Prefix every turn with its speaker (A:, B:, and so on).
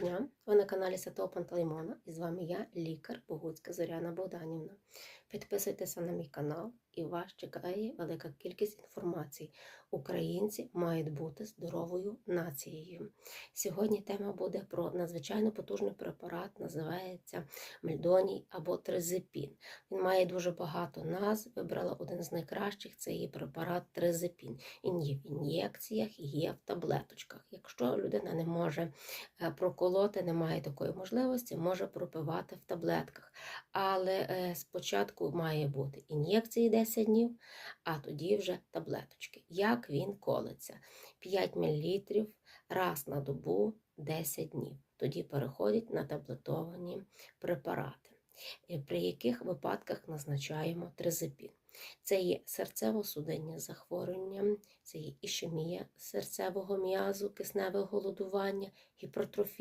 A: Дня! Ви на каналі Святого Пантелеймона і з вами я, лікар Богуцька Зоряна Богданівна. Підписуйтеся на мій канал і вас чекає велика кількість інформації. Українці мають бути здоровою нацією. Сьогодні тема буде про надзвичайно потужний препарат, називається Мельдоній або Трезепін. Він має дуже багато назв. Вибрала один з найкращих це є препарат Трезепін. Він є в ін'єкціях, є в таблеточках. Якщо людина не може е, проколоти, не має такої можливості, може пропивати в таблетках. Але е, спочатку має бути ін'єкції 10 днів, а тоді вже таблеточки. Як він колиться? 5 мл раз на добу 10 днів. Тоді переходять на таблетовані препарати. Е, При яких випадках назначаємо тризепін? Це є серцево-судинні захворювання, це є ішемія серцевого м'язу, кисневе голодування, гіпертрофія.